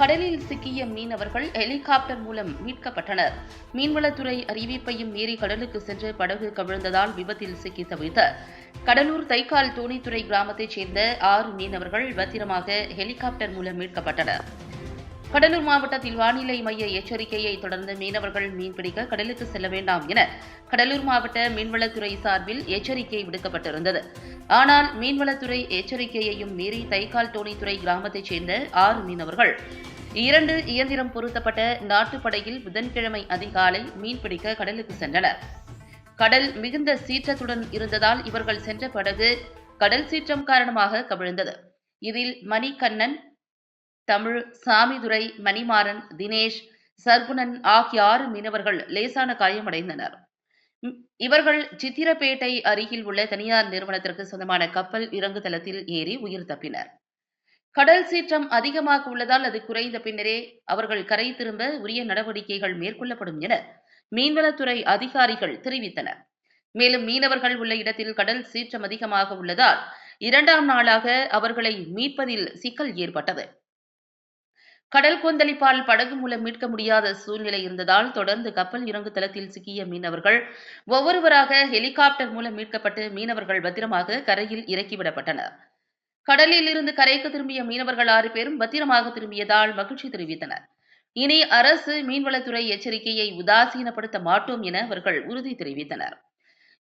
கடலில் சிக்கிய மீனவர்கள் ஹெலிகாப்டர் மூலம் மீட்கப்பட்டனர். மீன்வளத்துறை அறிவிப்பையும் மீறி கடலுக்கு சென்று படகு கவிழ்ந்ததால் விபத்தில் சிக்கி தவித்த கடலூர் தைக்கால் தோணித்துறை கிராமத்தைச் சேர்ந்த ஆறு மீனவர்கள் பத்திரமாக ஹெலிகாப்டர் மூலம் மீட்கப்பட்டனர். கடலூர் மாவட்டத்தில் வானிலை மைய எச்சரிக்கையை தொடர்ந்து மீனவர்கள் மீன்பிடிக்க கடலுக்கு செல்ல வேண்டாம் என கடலூர் மாவட்ட மீன்வளத்துறை சார்பில் எச்சரிக்கை விடுக்கப்பட்டிருந்தது. ஆனால் மீன்வளத்துறை எச்சரிக்கையையும் மீறி தைக்கால் தோணித்துறை கிராமத்தைச் சேர்ந்த ஆறு மீனவர்கள் இரண்டு இயந்திரம் பொருத்தப்பட்ட நாட்டுப்படையில் புதன்கிழமை அதிகாலை மீன்பிடிக்க கடலுக்கு சென்றனர். கடல் மிகுந்த சீற்றத்துடன் இருந்ததால் இவர்கள் சென்ற படகு கடல் சீற்றம் காரணமாக கவிழ்ந்தது. இதில் மணிகண்ணன் தமிழ் சாமிதுரை மணிமாறன் தினேஷ் சர்க்குணன் ஆகிய ஆறு மீனவர்கள் லேசான காயமடைந்தனர். இவர்கள் சித்திரப்பேட்டை அருகில் உள்ள தனியார் நிறுவனத்திற்கு சொந்தமான கப்பல் இறங்கு தளத்தில் ஏறி உயிர் தப்பினர். கடல் சீற்றம் அதிகமாக உள்ளதால் அது குறைந்த பின்னரே அவர்கள் கரை திரும்ப உரிய நடவடிக்கைகள் மேற்கொள்ளப்படும் என மீன்வளத்துறை அதிகாரிகள் தெரிவித்தனர். மேலும் மீனவர்கள் உள்ள இடத்தில் கடல் சீற்றம் அதிகமாக உள்ளதால் இரண்டாம் நாளாக அவர்களை மீட்பதில் சிக்கல் ஏற்பட்டது. கடல் கொந்தளிப்பால் படகு மூலம் மீட்க முடியாத சூழ்நிலை இருந்ததால் தொடர்ந்து கப்பல் இறங்கு தளத்தில் சிக்கிய மீனவர்கள் ஒவ்வொருவராக ஹெலிகாப்டர் மூலம் மீட்கப்பட்டு மீனவர்கள் பத்திரமாக கரையில் இறக்கிவிடப்பட்டனர் கடலில் இருந்து கரைக்கு திரும்பிய மீனவர்கள் ஆறு பேரும் பத்திரமாக திரும்பியதால் மகிழ்ச்சி தெரிவித்தனர். இனி அரசு மீன்வளத்துறை எச்சரிக்கையை உதாசீனப்படுத்த மாட்டோம் என அவர்கள் உறுதி தெரிவித்தனர்.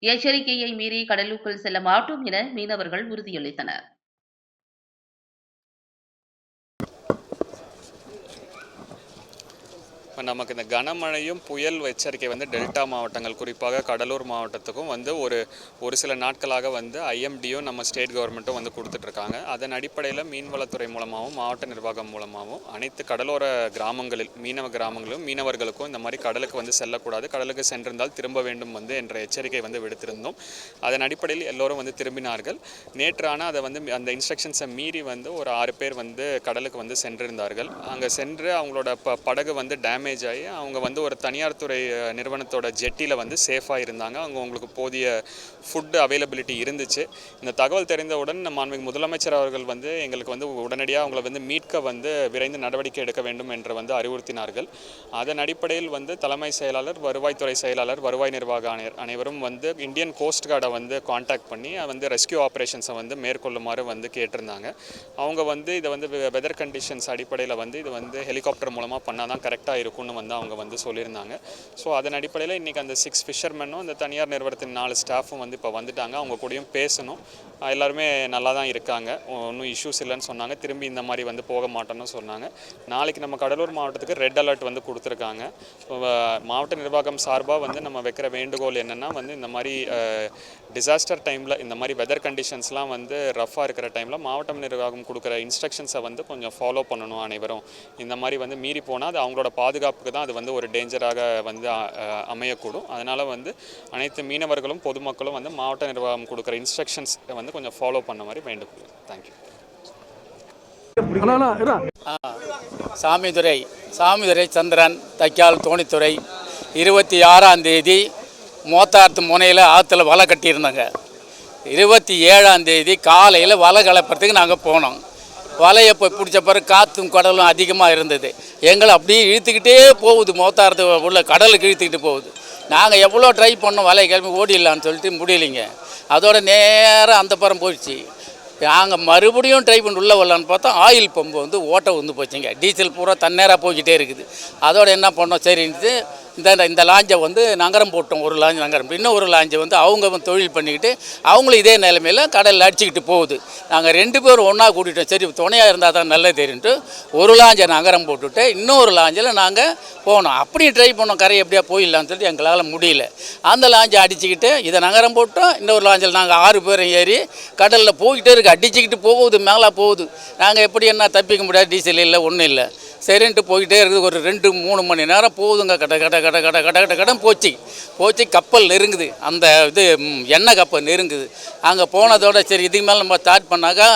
எச்சரிக்கையை மீறி கடலுக்குள் செல்ல மாட்டோம் என மீனவர்கள் உறுதியளித்தனர். இப்போ நமக்கு இந்த கனமழையும் புயல் எச்சரிக்கை வந்து டெல்டா மாவட்டங்கள் குறிப்பாக கடலூர் மாவட்டத்துக்கும் வந்து ஒரு ஒரு சில நாட்களாக வந்து ஐஎம்டியும் நம்ம ஸ்டேட் கவர்மெண்ட்டும் வந்து கொடுத்துட்ருக்காங்க. அதன் அடிப்படையில் மீன்வளத்துறை மூலமாகவும் மாவட்ட நிர்வாகம் மூலமாகவும் அனைத்து கடலோர கிராமங்களில் மீனவ கிராமங்களும் மீனவர்களுக்கும் இந்த மாதிரி கடலுக்கு வந்து செல்லக்கூடாது. கடலுக்கு சென்றிருந்தால் திரும்ப வேண்டும் வந்து என்ற எச்சரிக்கை வந்து விடுத்திருந்தோம். அதன் அடிப்படையில் எல்லோரும் வந்து திரும்பினார்கள். நேற்றான அதை வந்து அந்த இன்ஸ்ட்ரக்ஷன்ஸை மீறி வந்து ஒரு ஆறு பேர் வந்து கடலுக்கு வந்து சென்றிருந்தார்கள். அங்கே சென்று அவங்களோட ப படகு வந்து டேமேஜ் ஆகி அவங்க வந்து ஒரு தனியார் துறை நிறுவனத்தோட ஜெட்டியில் வந்து சேஃபாக இருந்தாங்க. அவங்க அவங்களுக்கு போதிய ஃபுட் அவைலபிலிட்டி இருந்துச்சு. இந்த தகவல் தெரிந்தவுடன் மாண்புமிகு முதலமைச்சர் அவர்கள் வந்து எங்களுக்கு வந்து உடனடியாக அவங்கள வந்து மீட்க வந்து விரைந்து நடவடிக்கை எடுக்க வேண்டும் என்று வந்து அறிவுறுத்தினார்கள். அதன் அடிப்படையில் வந்து தலைமை செயலாளர் வருவாய்த்துறை செயலாளர் வருவாய் நிர்வாக ஆணையர் அனைவரும் வந்து இந்தியன் கோஸ்ட் கார்டை வந்து காண்டாக்ட் பண்ணி வந்து ரெஸ்கியூ ஆப்ரேஷன்ஸை வந்து மேற்கொள்ளுமாறு வந்து கேட்டிருந்தாங்க. அவங்க வந்து இதை வந்து வெதர் கண்டிஷன்ஸ் அடிப்படையில் வந்து இது வந்து ஹெலிகாப்டர் மூலமாக பண்ணால் தான் கரெக்டாக இருக்கும். இருக்கும்னு வந்து அவங்க வந்து சொல்லியிருந்தாங்க. ஸோ அதன் அடிப்படையில் இன்றைக்கி அந்த சிக்ஸ் ஃபிஷர்மேனும் அந்த தனியார் நிறுவனத்தின் நாலு ஸ்டாஃபும் வந்து இப்போ வந்துட்டாங்க. அவங்க கூடயும் பேசணும். எல்லாருமே நல்லா தான் இருக்காங்க ஒன்றும் இஷ்யூஸ் இல்லைன்னு சொன்னாங்க. திரும்பி இந்த மாதிரி வந்து போக மாட்டோம்னு சொன்னாங்க. நாளைக்கு நம்ம கடலூர் மாவட்டத்துக்கு ரெட் அலர்ட் வந்து கொடுத்துருக்காங்க. மாவட்ட நிர்வாகம் சார்பாக வந்து நம்ம வைக்கிற வேண்டுகோள் என்னென்னா வந்து இந்த மாதிரி டிசாஸ்டர் டைமில் இந்த மாதிரி வெதர் கண்டிஷன்ஸ்லாம் வந்து ரஃப்பாக இருக்கிற டைமில் மாவட்டம் நிர்வாகம் கொடுக்குற இன்ஸ்ட்ரக்ஷன்ஸை வந்து கொஞ்சம் ஃபாலோ பண்ணணும் அனைவரும். இந்த மாதிரி வந்து மீறி போனால் அது அவங்களோட பாதுகாப்புக்கு தான் அது வந்து ஒரு டேஞ்சராக வந்து அமையக்கூடும். அதனால் வந்து அனைத்து மீனவர்களும் பொதுமக்களும் வந்து மாவட்ட நிர்வாகம் கொடுக்குற இன்ஸ்ட்ரக்ஷன்ஸ் வந்து கொஞ்சம் ஃபாலோ பண்ண மாதிரி வேண்டுகோள் தேங்க்யூ. சாமிதுரை சாமிதுரை சந்திரன் தைக்கால் தோணித்துறை இருபத்தி ஆறாம் தேதி மோத்தார்த்து முனையில் ஆற்றுல வலை கட்டியிருந்தாங்க. இருபத்தி ஏழாம் தேதி காலையில் வலை கலப்புறதுக்கு நாங்கள் போனோம். வலையை இப்போ பிடிச்ச பிறகு காற்றும் கடலும் அதிகமாக இருந்தது. எங்களை அப்படியே இழுத்துக்கிட்டே போகுது மோத்தாரத்து உள்ள கடலுக்கு இழுத்துக்கிட்டு போகுது. நாங்கள் எவ்வளோ ட்ரை பண்ணோம் வலையை கிளம்பி ஓடிடலான்னு சொல்லிட்டு முடியலைங்க. அதோட நேராக அந்த பரம் போயிடுச்சு. நாங்கள் மறுபடியும் ட்ரை பண்ணி உள்ளே வரலான்னு பார்த்தா ஆயில் பம்பு வந்து ஓட்டை வந்து போச்சுங்க. டீசல் பூரா தன்னேராக போய்கிட்டே இருக்குது. அதோட என்ன பண்ணோம்? சரின்ட்டு இந்த இந்த லாஞ்சை வந்து நகரம் போட்டோம் ஒரு லாஞ்ச் நகரம். இன்னும் ஒரு லாஞ்சை வந்து அவங்க தொழில் பண்ணிக்கிட்டு அவங்களும் இதே நிலைமையில் கடலில் அடிச்சுக்கிட்டு போகுது. நாங்கள் ரெண்டு பேரும் ஒன்றா கூட்டிட்டோம். சரி துணையாக இருந்தால் தான் நல்லது தெரியுன்ட்டு ஒரு லாஞ்சை நகரம் போட்டுட்டு இன்னொரு லாஞ்சில் நாங்கள் போனோம். அப்படியும் ட்ரை பண்ணோம். கரை எப்படியா போயிடலான்னு சொல்லிட்டு எங்களால் முடியல. அந்த லாஞ்சை அடிச்சுக்கிட்டு இதை நகரம் போட்டோம். இன்னொரு லாஞ்சில் நாங்கள் ஆறு பேரும் ஏறி கடலில் போய்கிட்டே இருக்குது அடிச்சுக்கிட்டு போகுது மேலே போகுது. நாங்கள் எப்படி என்ன தப்பிக்க முடியாது. டீசல் இல்லை ஒன்றும் இல்லை. சரின்ட்டு போய்கிட்டே இருக்குது. ஒரு ரெண்டு மூணு மணி நேரம் போகுதுங்க கட கட கட கட கட கட கடன் போச்சு. போச்சு கப்பல் நெருங்குது. அந்த இது எண்ணெய் கப்பல் நெருங்குது. அங்கே போனதோட சரி இதுக்கு மேலே நம்ம ஸ்டார்ட் பண்ணாக்கா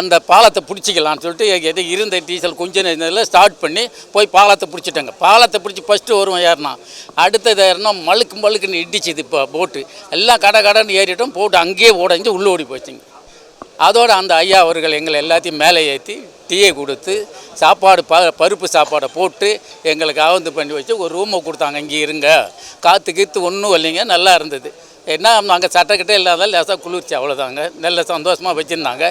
அந்த பாலத்தை பிடிச்சிக்கலாம்னு சொல்லிட்டு எது இருந்த டீசல் கொஞ்சம் நேரத்தில் ஸ்டார்ட் பண்ணி போய் பாலத்தை பிடிச்சிட்டாங்க. பாலத்தை பிடிச்சி ஃபஸ்ட்டு வருவோம் ஏறினா. அடுத்தது ஏறினா மழுக்கு மழுக்குன்னு இடிச்சுது இப்போ போட்டு எல்லாம் கடை கடைன்னு ஏறிட்டோம். போட்டு அங்கேயே உடஞ்சி உள்ளே ஓடி போச்சுங்க. அதோட அந்த ஐயா அவர்கள் எங்களை எல்லாத்தையும் மேலே ஏற்றி டீயை கொடுத்து சாப்பாடு ப பருப்பு சாப்பாடை போட்டு எங்களுக்கு ஆவந்து பண்ணி வச்சு ஒரு ரூமை கொடுத்தாங்க. இங்கே இருங்க. காற்று கீத்து ஒன்றும் இல்லைங்க. நல்லா இருந்தது. என்ன நாங்கள் சட்டக்கிட்ட இல்லாத லேசாக குளிர்ச்சி அவ்வளோதாங்க நல்ல சந்தோஷமாக வச்சுருந்தாங்க.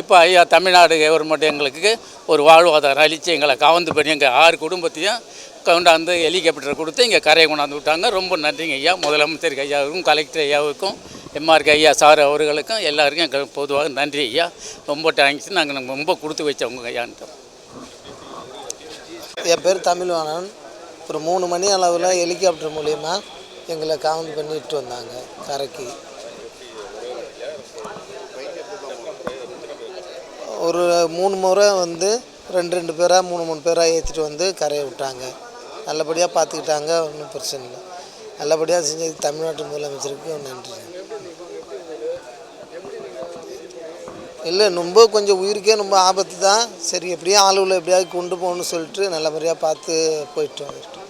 இப்போ ஐயா தமிழ்நாடு கவர்மெண்ட் எங்களுக்கு ஒரு வாழ்வாதாரம் அளித்து எங்களை கவர்ந்து பண்ணி எங்கள் ஆறு குடும்பத்தையும் கொண்டாந்து ஹெலிகாப்டர் கொடுத்து இங்கே கரையை கொண்டாந்து விட்டாங்க. ரொம்ப நன்றிங்க ஐயா. முதலமைச்சர் ஐயாவுக்கும் கலெக்டர் ஐயாவுக்கும் எம்ஆர்கே ஐயா சார் அவர்களுக்கும் எல்லாருக்கும் எங்களுக்கு பொதுவாக நன்றி ஐயா. ரொம்ப தேங்க்ஸ் நாங்கள் ரொம்ப கொடுத்து வச்சவங்க ஐயான்ட்டு என் பேர் தமிழ்வாணன். ஒரு மூணு மணி அளவில் ஹெலிகாப்டர் மூலியமாக எங்களை காவந்து பண்ணிட்டு வந்தாங்க கரைக்கு. ஒரு மூணு முறை வந்து ரெண்டு ரெண்டு பேராக மூணு மூணு பேராக ஏற்றிட்டு வந்து கரையை விட்டாங்க. நல்லபடியாக பார்த்துக்கிட்டாங்க ஒன்றும் பிரச்சனை இல்லை. நல்லபடியாக செஞ்சது தமிழ்நாட்டு முதலமைச்சருக்கு நன்றி. இல்லை ரொம்ப கொஞ்சம் உயிருக்கே ரொம்ப ஆபத்து தான் சரி எப்படியும் ஆளுகளை எப்படியாவது கொண்டு போகணும்னு சொல்லிட்டு நல்லபடியாக பார்த்து போயிட்டு வந்துட்டோம்.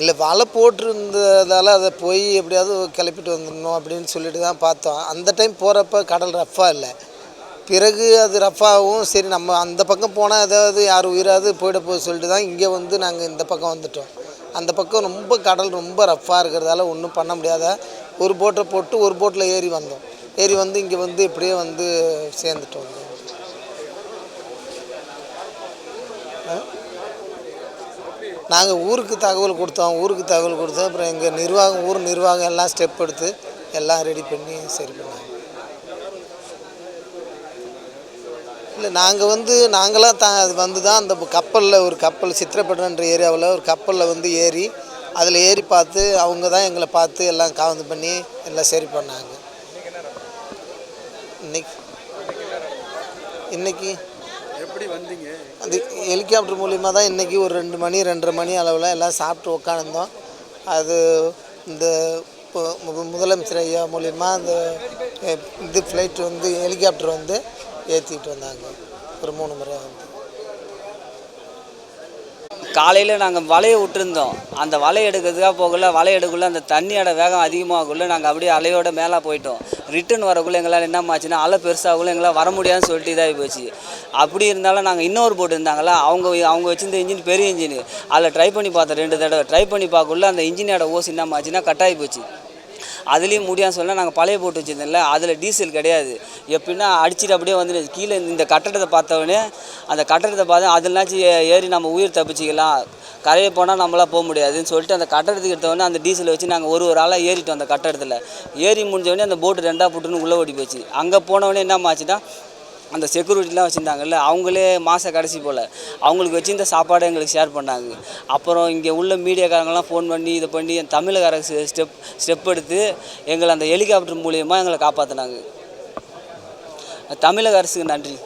இல்லை வலை போட்டிருந்ததால் அதை போய் எப்படியாவது கிளப்பிட்டு வந்துடணும் அப்படின்னு சொல்லிட்டு தான் பார்த்தோம். அந்த டைம் போகிறப்ப கடல் ரஃப்பாக இல்லை. பிறகு அது ரஃப்பாகவும் சரி நம்ம அந்த பக்கம் போனால் ஏதாவது யார் உயிராவது போயிட போகுது சொல்லிட்டு தான் இங்கே வந்து நாங்கள் இந்த பக்கம் வந்துட்டோம். அந்த பக்கம் ரொம்ப கடல் ரொம்ப ரஃப்பாக இருக்கிறதால ஒன்றும் பண்ண முடியாத ஒரு போட்டை போட்டு ஒரு போட்டில் ஏறி வந்தோம். ஏறி வந்து இங்கே வந்து இப்படியே வந்து சேர்ந்துட்டோம். நாங்கள் ஊருக்கு தகவல் கொடுத்தோம் ஊருக்கு தகவல் கொடுத்தோம். அப்புறம் எங்கள் நிர்வாகம் ஊர் நிர்வாகம் எல்லாம் ஸ்டெப் எடுத்து எல்லாம் ரெடி பண்ணி சரி பண்ணாங்க. இல்லை நாங்கள் வந்து நாங்களாம் த அது வந்து தான் அந்த கப்பலில் ஒரு கப்பல் சித்திரப்பட்டன்ற ஏரியாவில் ஒரு கப்பலில் வந்து ஏறி அதில் ஏறி பார்த்து அவங்க தான் எங்களை பார்த்து எல்லாம் காவந்து பண்ணி எல்லாம் சரி பண்ணாங்க. இன்னைக்கு இன்னைக்கு அது ஹெலிகாப்டர் மூலிமா தான் இன்றைக்கி ஒரு ரெண்டு மணி ரெண்டரை மணி அளவில் எல்லாம் சாப்பிட்டு உட்காந்துருந்தோம் அது இந்த இப்போ முதலமைச்சர் ஐயா மூலிமா அந்த இது ஃப்ளைட் வந்து ஹெலிகாப்டர் வந்து ஏற்றிட்டு வந்தாங்க. ஒரு மூணு முறை வந்து காலையில் நாங்கள் வலையை விட்டுருந்தோம். அந்த வலை எடுக்கிறதுக்காக போகல. வலை எடுக்கக்குள்ள அந்த தண்ணியோட வேகம் அதிகமாகக்குள்ள நாங்கள் அப்படியே அலையோட மேலே போயிட்டோம். ரிட்டர்ன் வரக்குள்ள எங்களால் என்ன ஆச்சுன்னா அலை பெருசாகக்குள்ள எங்களால் வர முடியாதுன்னு சொல்லிட்டு இதாகி போச்சு. அப்படி இருந்தாலும் நாங்கள் இன்னொரு போட்டு இருந்தாங்களா அவங்க அவங்க வச்சிருந்த இன்ஜின் பெரிய இன்ஜின் அதில் ட்ரை பண்ணி பார்த்தோம் ரெண்டு தடவை. ட்ரை பண்ணி பார்க்கக்குள்ள அந்த இன்ஜினோட ஓஸ் என்ன ஆச்சுன்னா கட்டாகி போச்சு. அதுலேயும் முடியாது சொல்ல நாங்கள் பழைய போட்டு வச்சுருந்தோம்ல அதில் டீசல் கிடையாது. எப்படின்னா அடிச்சுட்டு அப்படியே வந்து கீழே இந்த கட்டடத்தை பார்த்தவொடனே அந்த கட்டடத்தை பார்த்து அதுலாச்சும் ஏறி நம்ம உயிர் தப்பிச்சிக்கலாம். கரையை போனால் நம்மளால் போக முடியாதுன்னு சொல்லிட்டு அந்த கட்டடத்துக்கு எடுத்தவொடனே அந்த டீசலை வச்சு நாங்கள் ஒரு ஒரு ஆளாக ஏறிட்டோம் அந்த கட்டடத்தில். ஏறி முடிஞ்சவொடனே அந்த போட்டு ரெண்டாக புட்டுன்னு உள்ளே ஓடி போச்சு. அங்கே போனவொடனே என்ன ஆச்சுன்னா அந்த செக்யூரிட்டிலாம் வச்சுருந்தாங்கல்ல அவங்களே மாத கடைசி போல். அவங்களுக்கு வச்சுருந்த சாப்பாடை எங்களுக்கு ஷேர் பண்ணாங்க. அப்புறம் இங்கே உள்ள மீடியாக்காரங்கெல்லாம் ஃபோன் பண்ணி இதை பண்ணி என் தமிழக அரசு ஸ்டெப் ஸ்டெப் எடுத்து எங்களை அந்த ஹெலிகாப்டர் மூலியமாக எங்களை காப்பாற்றினாங்க தமிழக அரசுக்கு நன்றி.